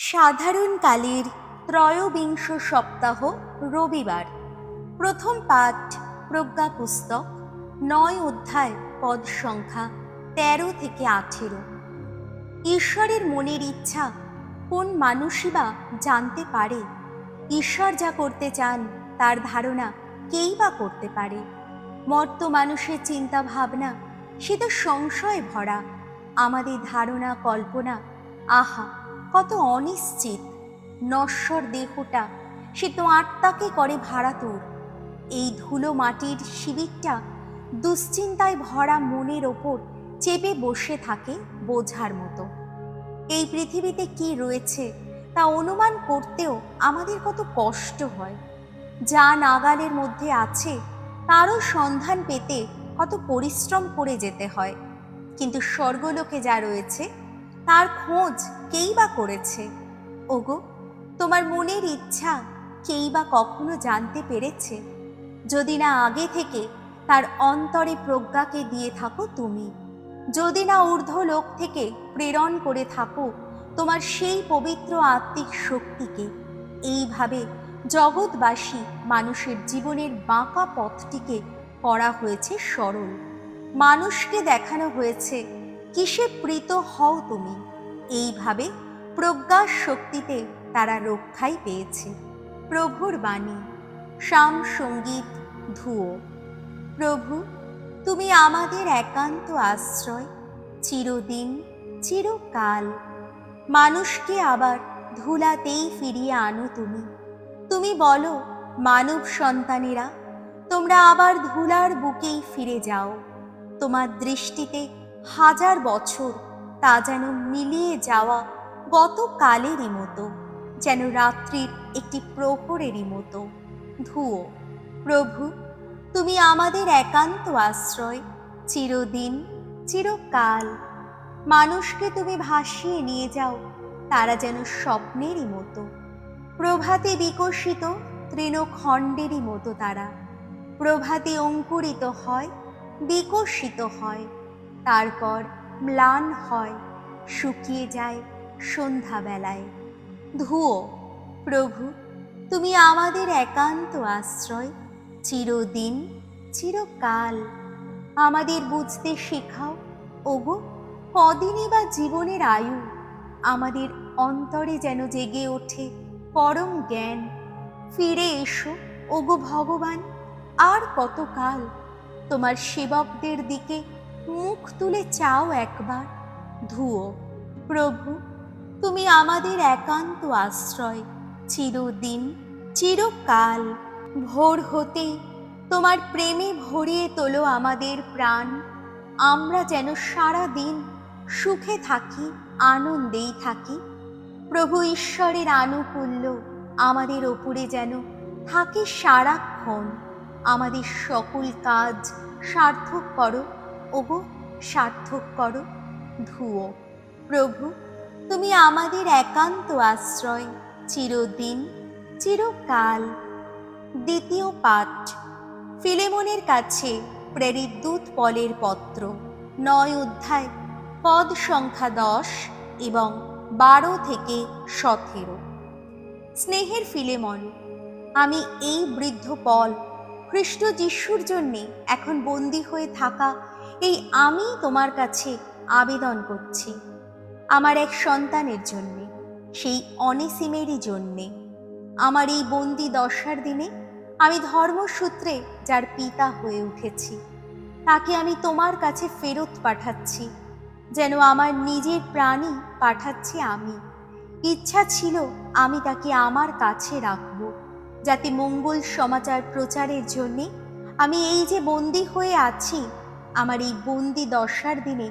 সাধারণকালের ত্রয়োবিংশ সপ্তাহ, রবিবার। প্রথম পাঠ, প্রজ্ঞা পুস্তক, নয় অধ্যায়, পদ সংখ্যা, তেরো থেকে আঠেরো। ঈশ্বরের মনের ইচ্ছা কোন মানুষই বা জানতে পারে? ঈশ্বর যা করতে চান, তার ধারণা কেই বা করতে পারে? মর্ত মানুষের চিন্তা ভাবনা সে তো সংশয়ে ভরা। আমাদের ধারণা, কল্পনা, আহা কত অনিশ্চিত। নশ্বর দেহটা সে তো আত্মাকে করে ভাড়াতুর এই ধুলো মাটির শিবিরটা দুশ্চিন্তায় ভরা মনের ওপর চেপে বসে থাকে বোঝার মতো। এই পৃথিবীতে কি রয়েছে তা অনুমান করতেও আমাদের কত কষ্ট হয়। যা নাগালের মধ্যে আছে তারও সন্ধান পেতে কত পরিশ্রম করে যেতে হয়। কিন্তু স্বর্গলোকে যা রয়েছে তার খোঁজ কেই বা করেছে? ওগো, তোমার মনের ইচ্ছা কেই বা কখনো জানতে পেরেছে? যদি না আগে থেকে, তার অন্তরে প্রজ্ঞাকে দিয়ে থাকো তুমি। যদি না ঊর্ধ্ব লোক থেকে প্রেরণ করে থাকো তোমার সেই পবিত্র আত্মিক শক্তিকে, এইভাবে জগৎবাসী মানুষের জীবনের বাঁকা পথটিকে করা হয়েছে সরল। মানুষকে দেখানো হয়েছে, কিসে প্রীত হও তুমি? এইভাবে প্রজ্ঞার শক্তিতে তারা রক্ষাই পেয়েছে। প্রভুর বাণী শাম সংগীত ধুয়ো প্রভু, তুমি আমাদের একান্ত আশ্রয়, চিরদিন, চিরকাল। মানুষকে আবার ধুলাতেই ফিরিয়ে আনো তুমি। তুমি বলো, মানব সন্তানেরা, তোমরা আবার ধুলার বুকেই ফিরে যাও। তোমার দৃষ্টিতে হাজার বছর তা যেন মিলিয়ে যাওয়া গতকালেরই মতো, যেন রাত্রির একটি প্রহরেরই মতো। ধুয়ো প্রভু, তুমি আমাদের একান্ত আশ্রয়, চিরদিন, চিরকাল। মানুষকে তুমি ভাসিয়ে নিয়ে যাও, তারা যেন স্বপ্নেরই মতো। প্রভাতে বিকশিত, তৃণখণ্ডেরই মতো তারা। প্রভাতে অঙ্কুরিত হয়, বিকশিত হয়। তারপর ম্লান হয়, শুকিয়ে যায় সন্ধ্যাবেলায়। ধুয়ো প্রভু, তুমি আমাদের একান্ত আশ্রয়। চিরদিন, চিরকাল আমাদের বুঝতে শেখাও, ওগো, কদিনই বা জীবনের আয়ু আমাদের অন্তরে যেন জেগে ওঠে পরম জ্ঞান। ফিরে এসো, ওগো ভগবান, আর কতকাল তোমার সেবকদের দিকে মুখ তুলে চাও একবার। ধুয়ো প্রভু, তুমি আমাদের একান্ত আশ্রয়। চিরদিন, চিরকাল ভোর হতে তোমার প্রেমে ভরিয়ে তোলো আমাদের প্রাণ। আমরা যেন সারা দিন সুখে থাকি, আনন্দেই থাকি। প্রভু ঈশ্বরের আনুকূল্য আমাদের ওপরে যেন থাকে সারাক্ষণ। আমাদের সকল কাজ সার্থক করো। ওগো সার্থক করো। ধুয়ো প্রভু, তুমি আমাদের একান্ত আশ্রয়, চিরদিন, চিরকাল। দ্বিতীয় পাঠ। ফিলেমনের কাছে প্রেরিত দূত পলের পত্র, নয় অধ্যায়, পদ সংখ্যা দশ এবং বারো থেকে সতেরো। স্নেহের ফিলেমন, আমি এই বৃদ্ধ পল, খ্রিস্ট যিশুর জন্যে এখন বন্দী হয়ে থাকা এই আমি তোমার কাছে আবেদন করছি। আমার এক সন্তানের জন্যে, সেই অনেসিমেরই জন্যে। আমার এই বন্দি দশার দিনে আমি ধর্মসূত্রে যার পিতা হয়ে উঠেছি, তাকে আমি তোমার কাছে ফেরত পাঠাচ্ছি, যেন আমার নিজের প্রাণী পাঠাচ্ছি আমি। ইচ্ছা ছিল আমি তাকে আমার কাছে রাখব, যাতে মঙ্গল সমাচার প্রচারের জন্যে আমি এই যে বন্দি হয়ে আছি আমার এই বন্দি দশার দিনে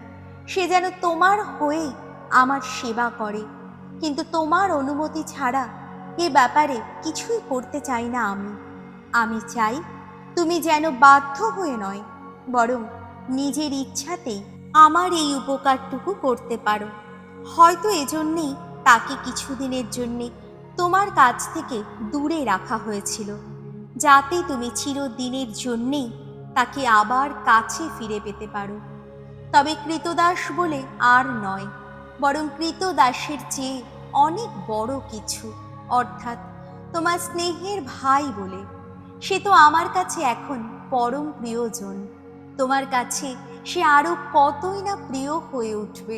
সে যেন তোমার হয়ে আমার সেবা করে। কিন্তু তোমার অনুমতি ছাড়া এ ব্যাপারে কিছুই করতে চাই না আমি। আমি চাই তুমি যেন বাধ্য হয়ে নয়, বরং নিজের ইচ্ছাতেই আমার এই উপকারটুকু করতে পারো। হয়তো এজন্যেই তাকে কিছুদিনের জন্যে তোমার কাছ থেকে দূরে রাখা হয়েছিল, যাতে তুমি চিরদিনের জন্যেই তাকে আবার কাছে ফিরে পেতে পারো। তবে কৃতদাস বলে আর নয়, বরং কৃতদাসের চেয়ে অনেক বড় কিছু। অর্থাৎ তোমার স্নেহের ভাই বলে, সে তো আমার কাছে এখন পরম প্রিয়জন। তোমার কাছে সে আরও কতই না প্রিয় হয়ে উঠবে।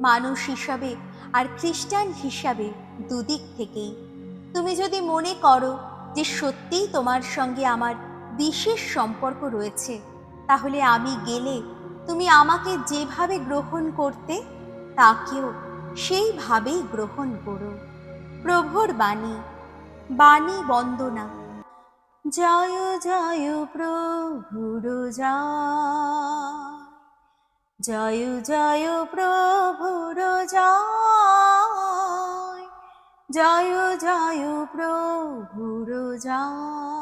মানুষ হিসাবে আর খ্রিস্টান হিসাবে দুদিক থেকেই। তুমি যদি মনে করো যে সত্যিই তোমার সঙ্গে আমার বিশেষ সম্পর্ক রয়েছে, তাহলে আমি গেলে তুমি আমাকে যেভাবে গ্রহণ করতে, তাকেও সেইভাবেই গ্রহণ করো। প্রভুর বাণী বাণী বন্দনা। জয় জয় প্রভুর জয় জয় প্রভুর জয় জয় জয় প্রভুর জয়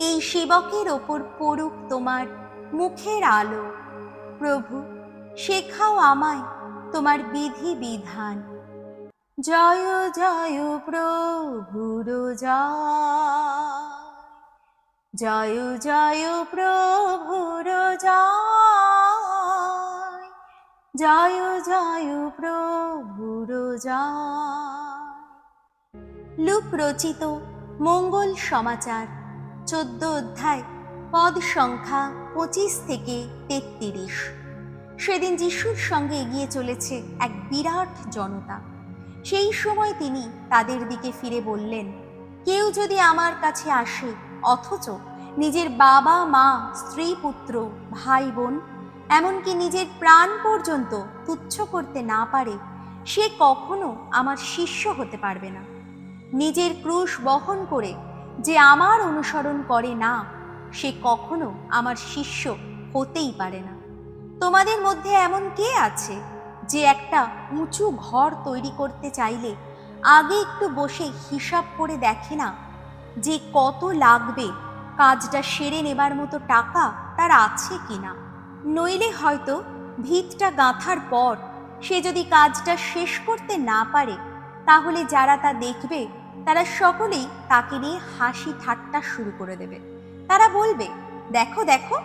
এই সেবকের ওপর পড়ুক তোমার মুখের আলো। প্রভু, শেখাও আমায় তোমার বিধি বিধান। জয় জয় প্রভুর জয় জয় জয় প্রভুর জয় জয় জয় প্রভুর জয় লুক রচিত মঙ্গল সমাচার। চোদ্দ অধ্যায়, পদ সংখ্যা পঁচিশ থেকে তেত্রিশ। সেদিন যিশুর সঙ্গে এগিয়ে চলেছে এক বিরাট জনতা। সেই সময় তিনি তাদের দিকে ফিরে বললেন, কেউ যদি আমার কাছে আসে, অথচ নিজের বাবা, মা, স্ত্রী, পুত্র, ভাই, বোন, এমনকি নিজের প্রাণ পর্যন্ত তুচ্ছ করতে না পারে, সে কখনো আমার শিষ্য হতে পারবে না। নিজের ক্রুশ বহন করে যে আমার অনুসরণ করে না, সে কখনো আমার শিষ্য হতেই পারে না। তোমাদের মধ্যে এমন কে আছে যে একটা উঁচু ঘর তৈরি করতে চাইলে আগে একটু বসে হিসাব করে দেখে না যে কত লাগবে, কাজটা সেরে নেবার মতো টাকা তার আছে কিনা। নইলে হয়তো ভিতটা গাঁথার পর সে যদি কাজটা শেষ করতে না পারে, তাহলে যারা তা দেখবে তারা সকলেই তাকে নিয়ে হাসি ঠাট্টা শুরু করে দেবে। তারা বলবে, দেখো দেখো,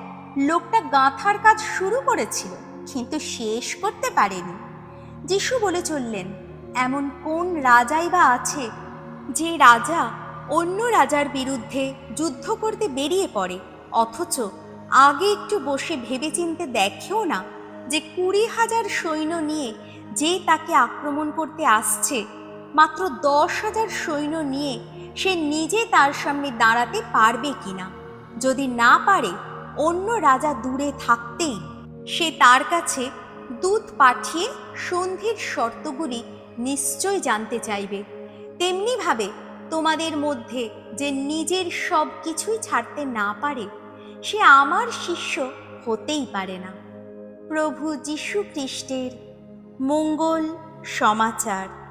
লোকটা গাঁথার কাজ শুরু করেছিল, কিন্তু শেষ করতে পারেনি। যিশু বলে চললেন, এমন কোন রাজাই বা আছে যে রাজা অন্য রাজার বিরুদ্ধে যুদ্ধ করতে বেরিয়ে পড়ে, অথচ আগে একটু বসে ভেবেচিন্তে দেখেও না যে কুড়ি হাজার সৈন্য নিয়ে যে তাকে আক্রমণ করতে আসছে মাত্র দশ হাজার সৈন্য নিয়ে সে নিজে তার সামনে দাঁড়াতে পারবে কিনা? যদি না পারে, অন্য রাজা দূরে থাকতেই সে তার কাছে দূত পাঠিয়ে সন্ধির শর্তগুলি নিশ্চয় জানতে চাইবে। তেমনিভাবে তোমাদের মধ্যে যে নিজের সব কিছুই ছাড়তে না পারে, সে আমার শিষ্য হতেই পারে না। প্রভু যীশু খ্রিস্টের মঙ্গল সমাচার।